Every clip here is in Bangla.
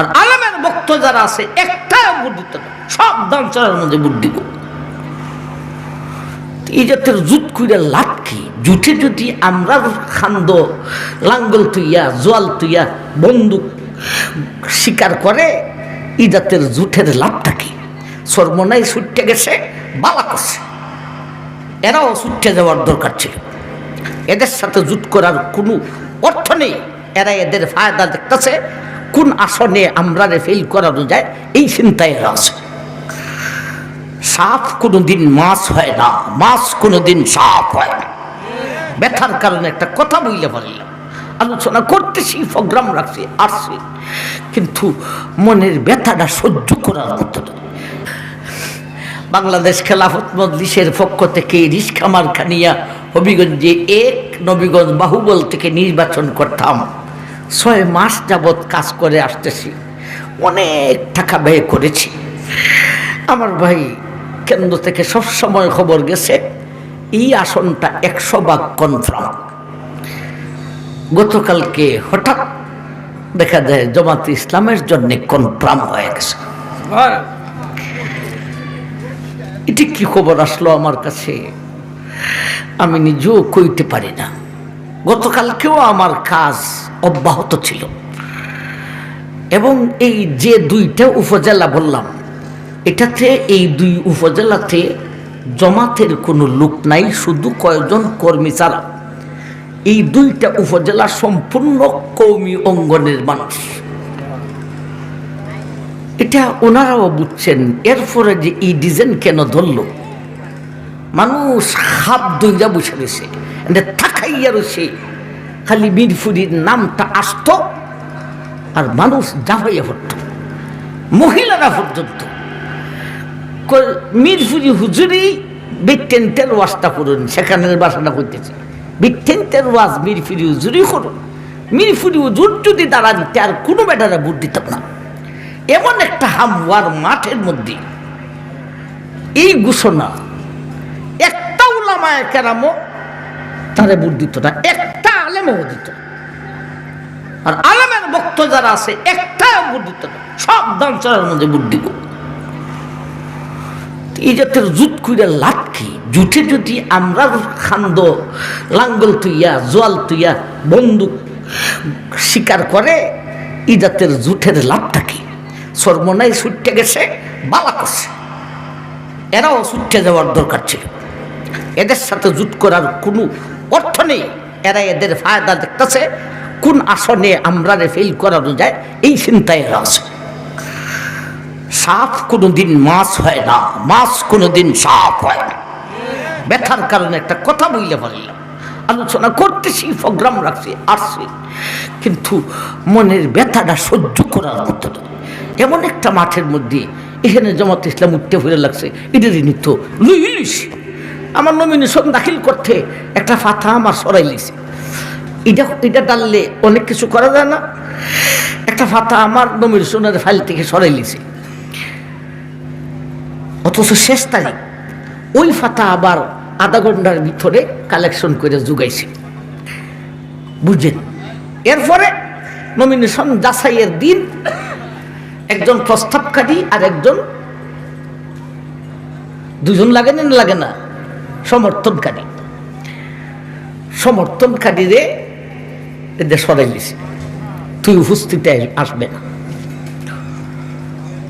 আর আলমের বক্ত যারা আছে, একটা ভোট সব দাঞ্চারের মধ্যে ভোট দিব। এই জাতের জুত কুইরা লাভ কি? জুটে যদি আমরা খান্দ, লাঙ্গল তুইয়া, জোয়াল তুইয়া বন্দুক শিকার করে এই জাতের জুটের লাভটা কি? সর্বনাই ছুটতে গেছে, বালা করছে। এরাও ছুটতে যাওয়ার দরকার ছিল। এদের সাথে জুট করার কোনো অর্থ নেই। এরা এদের ফায়দা দেখতেছে কোন আসনে আমরা ফেল করানো যায় এই চিন্তায় আছে সাপ কোনোদিন মাছ হয় না, মাছ কোনোদিন সাপ হয় না। ব্যথার কারণে একটা কথা বইলে পারলাম আলোচনা করতেছি, প্রোগ্রাম রাখছি, আসছি। কিন্তু মনের ব্যথাটা সহ্য করার মতো। বাংলাদেশ খেলাফত মজলিসের পক্ষ থেকে রিস্কামার খানিয়া হবিগঞ্জে এক, নবীগঞ্জ বাহুবল থেকে নির্বাচন করতাম। ছয় মাস যাবৎ কাজ করে আসতেছি। অনেক টাকা ব্যয় করেছি। আমার ভাই কেন্দ্র থেকে সব সময় খবর গেছে এই আসনটা একশো ভাগ কনফার্ম গতকালকে হঠাৎ দেখা যায় জমাত ইসলামের জন্য কনফার্ম হয়ে গেছে। এটি কি খবর আসলো আমার কাছে? আমি নিজেও কইতে পারি না। গতকালকেও আমার কাজ অব্যাহত ছিল। এবং এই যে দুইটা উপজেলা বললাম, এটাতে এই দুই উপজেলাতে জমাতের কোনো লোক নাই, শুধু কয়েকজন কর্মী ছাড়া। এই দুইটা উপজেলা সম্পূর্ণ কৌমি অঙ্গনের মানুষ। এটা ওনারাও বুঝছেন, এরপরে যে এই ডিজাইন কেন ধরল? মানুষ হাত দইরা বসে রয়েছে। থাকাইয়া রয়েছে। খালি মিরফুরির নামটা আসত আর মানুষ জাভাইয়া পড়ত। মহিলারা পর্যন্ত। মিরফুরি হুজুরি বিটেন্টের ওয়াজটা করুন সেখানের বাসাটা করতেছে। বিটেন্টের ওয়াজ মিরফুরি হুজুরি করুন। মিরফুরি হুজুর যদি দাঁড়ান আর কোনো বেটারা ভোট দিতাম না। এমন একটা হামওয়ার মাঠের মধ্যে এই ঘোষণা একটা উলামায় কেরামো, তারে ভোট দিত না, একটা আলেমও দিত। আর আলেমের বক্ত যারা আছে, একটা ভোট দিত না, সব মধ্যে ভোট দিব। এই জাতের লাভ কি? জুটে যদি আমরা খান্দ, লাঙ্গল তুইয়া, জোয়াল তুইয়া, বন্দুক শিকার করে, এই জাতের জুটের লাভটা কি? সর্বনাই ছুটতে গেছে, বালা করছে। এরাও ছুটতে যাওয়ার দরকার ছিল। এদের সাথে জুট করার কোনো অর্থ নেই। এরা এদের ফায়দা দেখতেছে, কোন আসনে আমরা ফেল করানো যায়, এই চিন্তায় এরা আছে। সাপ কোনোদিন মাছ হয় না, মাছ কোনোদিন সাপ হয়। না ব্যথার কারণে একটা কথা বইলে পারলাম আলোচনা করতেছি প্রোগ্রাম রাখছি, আসছি। কিন্তু মনের ব্যথাটা সহ্য করার মতো। এমন একটা মাঠের মধ্যে এখানে জমাত ইসলাম উঠতে ফিরে লাগছে এটারই নিত্য লুই আমার নমিনেশন দাখিল করতে একটা ফাথা আমার সরাই লিছে এটা এটা ডাললে অনেক কিছু করা যায় না। একটা ফাতা আমার নমিনেশনের ফাইল থেকে সরাই লিছে অথচ শেষ তারিখ ওই ফাতা আবার আধা ঘণ্টার ভিতরে কালেকশন করে জুগাইছে। বুঝছেন এরপরে নমিনেশন যাচাইয়ের দিন একজন প্রস্তাবকারী আর একজন দুজন লাগে না লাগে না। সমর্থনকারী। সমর্থনকারীরে এদের সরাই দিছে। তুই উপস্থিতি আসবে না।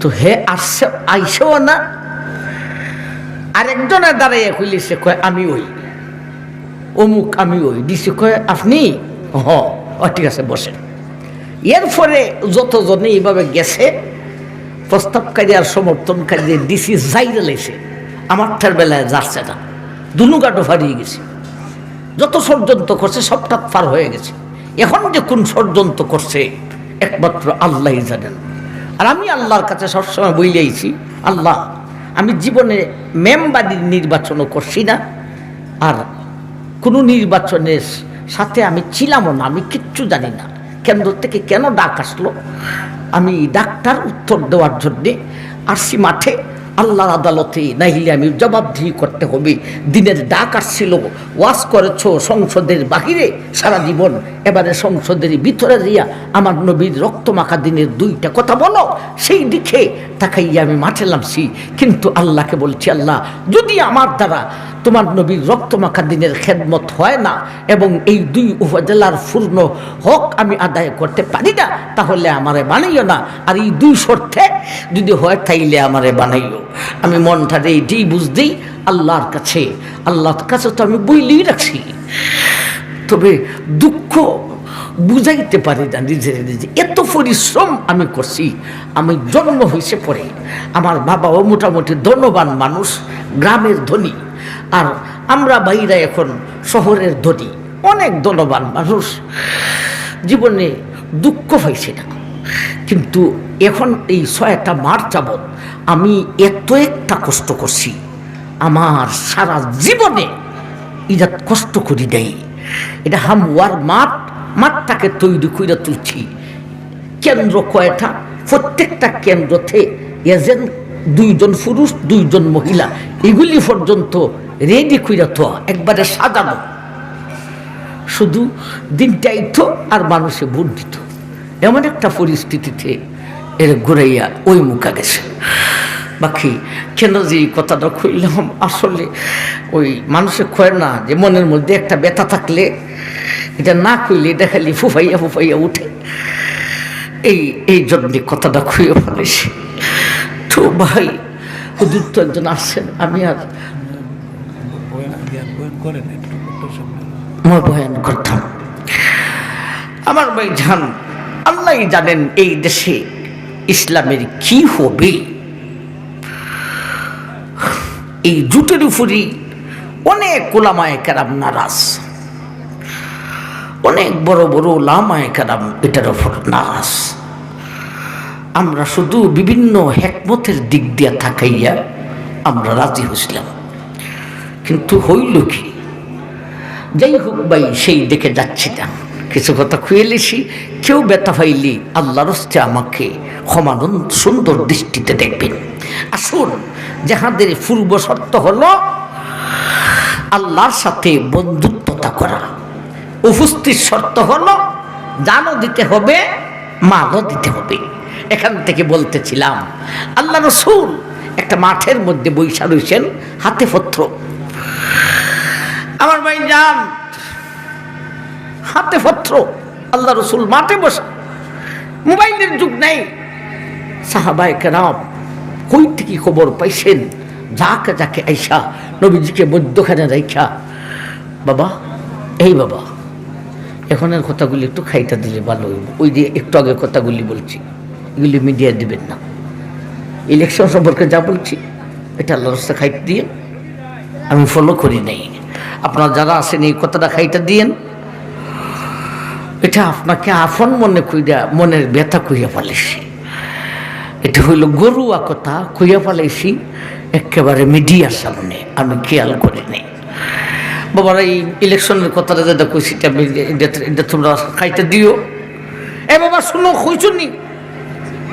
তো হে আসছে, আইসেও না। আরেকজনের দাঁড়াইয়া কইলিছে, কয়, আমি ওই। অমুক, আমি ওই। দিছে, কয়, আপনি? হ। ঠিক আছে, বসেন। এরপরে যতজনে এইভাবে গেছে, প্রস্তাবকারী আর সমর্থনকারীদের ডিসি যাইরে লেছে আমারটার বেলায় যাচ্ছে না। দুনু গাটো ফারিয়ে গেছে। যত ষড়যন্ত্র করছে, সবটা পার হয়ে গেছে। এখন যে কোন ষড়যন্ত্র করছে, একমাত্র আল্লাহই জানেন। আর আমি আল্লাহর কাছে সবসময় বইলেইছি আল্লাহ, আমি জীবনে মেম্বারির নির্বাচনও করছি না, আর কোনো নির্বাচনের সাথে আমি ছিলামও না, আমি কিচ্ছু জানি না। কেন্দ্র থেকে কেন ডাক আসলো? আমি ডাক্তার উত্তর দেওয়ার জন্যে আসছি মাঠে আল্লাহর আদালতে নাহিলে আমি জবাবদিহি করতে হবে। দিনের ডাক আসছিল ওয়াশ করেছ, সংসদের বাহিরে সারা জীবন। এবারে সংসদের ভিতরে দিয়া আমার নবীর রক্ত মাখা দিনের দুইটা কথা বলো, সেই দিকে তাকাইয়া আমি মাঠে নামছি। কিন্তু আল্লাহকে বলছি, আল্লাহ, যদি আমার দ্বারা তোমার নবীর রক্তমাখা দিনের খেদমত হয় না এবং এই দুই উপজেলার পূর্ণ হক আমি আদায় করতে পারি না, তাহলে আমারে বানাইও না। আর এই দুই শর্তে যদি হয় তাইলে আমারে বানাইও। আমি মনটারে এইটাই বুঝতেই আল্লাহর কাছে আল্লাহর কাছে তো আমি বইলেই রাখছি। তবে দুঃখ বুঝাইতে পারি না নিজের নিজে। এত পরিশ্রম আমি করছি, আমি জন্ম হয়েছে পরে। আমার বাবাও মোটামুটি ধনবান মানুষ, গ্রামের ধনী। আর আমরা বাইরা এখন শহরের ধনী, অনেক দলবান মানুষ। জীবনে দুঃখ পাইছি না। কিন্তু এখন এই ছয়টা মার যাবৎ আমি এত একটা কষ্ট করছি। আমার সারা জীবনে এটা কষ্ট করি নাই। এটা হামওয়ার মাঠ, মাঠটাকে তৈরি করে তুলছি। কেন্দ্র কয়টা? প্রত্যেকটা কেন্দ্রতে এজেন্ট দুইজন পুরুষ, দুইজন মহিলা। এগুলি পর্যন্ত রেডি কইরা তো একবারে সাজানো। শুধু দিনটাই তো আর মানুষে ভোট দিত। এমন একটা পরিস্থিতিতে এর ঘুরাইয়া ওই মুখা গেছে। বাকি কেন যে এই কথাটা কইলাম, আসলে ওই মানুষে কয় না যে মনের মধ্যে একটা ব্যথা থাকলে এটা না কইলে এটা খালি ফুফাইয়া ফুফাইয়া উঠে। এই এই জন্য কথাটা খুঁয়ে ফেলেছি তো ভাই, হুজুর তো একজন আসছেন, আমি আর মই বয়ান করতাম। আমার ভাই জান, আল্লাহ জানেন এই দেশে ইসলামের কি হবে? এই জুটের উপরই অনেক ওলামায় কেরাম নারাজ। অনেক বড় বড় ওলামায় কেরাম এটার ওপর নারাজ। আমরা শুধু বিভিন্ন হেকমতের দিক দিয়া থাকাইয়া আমরা রাজি হইছিলাম। কিন্তু হইল কি? যাই হোক ভাই, সেই দেখে যাচ্ছি না কিছু কথা খুয়েলেছি কেউ ব্যথা পাইলি আল্লাহর হস্তে আমাকে ক্ষমানন সুন্দর দৃষ্টিতে দেখবেন। আসুন, যাহাদের পূর্ব শর্ত হলো আল্লাহর সাথে বন্ধুত্বতা করা। উপস্থিত শর্ত হলো জানও দিতে হবে, মালও দিতে হবে। এখান থেকে বলতেছিলাম, আল্লাহ রসুল একটা মাঠের মধ্যে বৈশা রয়েছেন হাতে পত্র। আমার ভাই যান হাতে পত্র, আল্লাহ রসুল মাঠে বসা। মোবাইলের যুগ নেই। সাহাবায় কেরাম কই থেকে খবর পাইছেন? যাকে যাকে আইসা নবীজিকে মধ্যখানে রাইখা, বাবা, এই বাবা, এখনের কথাগুলি একটু খাইটা দিলে ভালো ওই যে একটু আগে কথাগুলি বলছি। এগুলি মিডিয়া দিবেন না। ইলেকশন সম্পর্কে যা বলছি, এটা আল্লাহ রাস্তা খাইতে দিয়ে আমি ফলো করি নাই। আপনারা যারা আসেন এই কথাটা খাইটা দিয়েন। এটা আপনাকে আফন মনে কইরা, মনের ব্যথা কইয়া পালাইছি এটা হইল গরুয়া কথা কইয়া পালাইছি একেবারে মিডিয়ার সামনে, আমি খেয়াল করি নাই। বাবারা, এই ইলেকশনের কথাটা যেটা কইছি, এটা তোমরা খাইতে দিও। এ বাবা, শুনো কইছুনি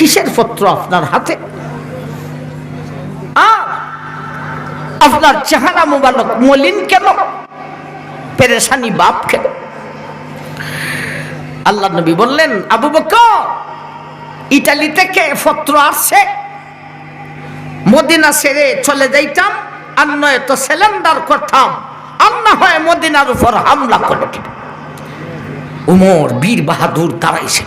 কিসের পত্র আপনার হাতে? আপনার চেহারা মোবারক, মলিন কেন? পেরেশানি বাপ কেন? আল্লাহ নবী বললেন, আবু বকর ইটালি থেকে পত্র আসছে? মদিনা সেরে চলে যাইতাম আর তো সিলিন্ডার করতাম। আর হয় মদিনার উপর হামলা করে উমর, বীর বাহাদুর দাঁড়াইছে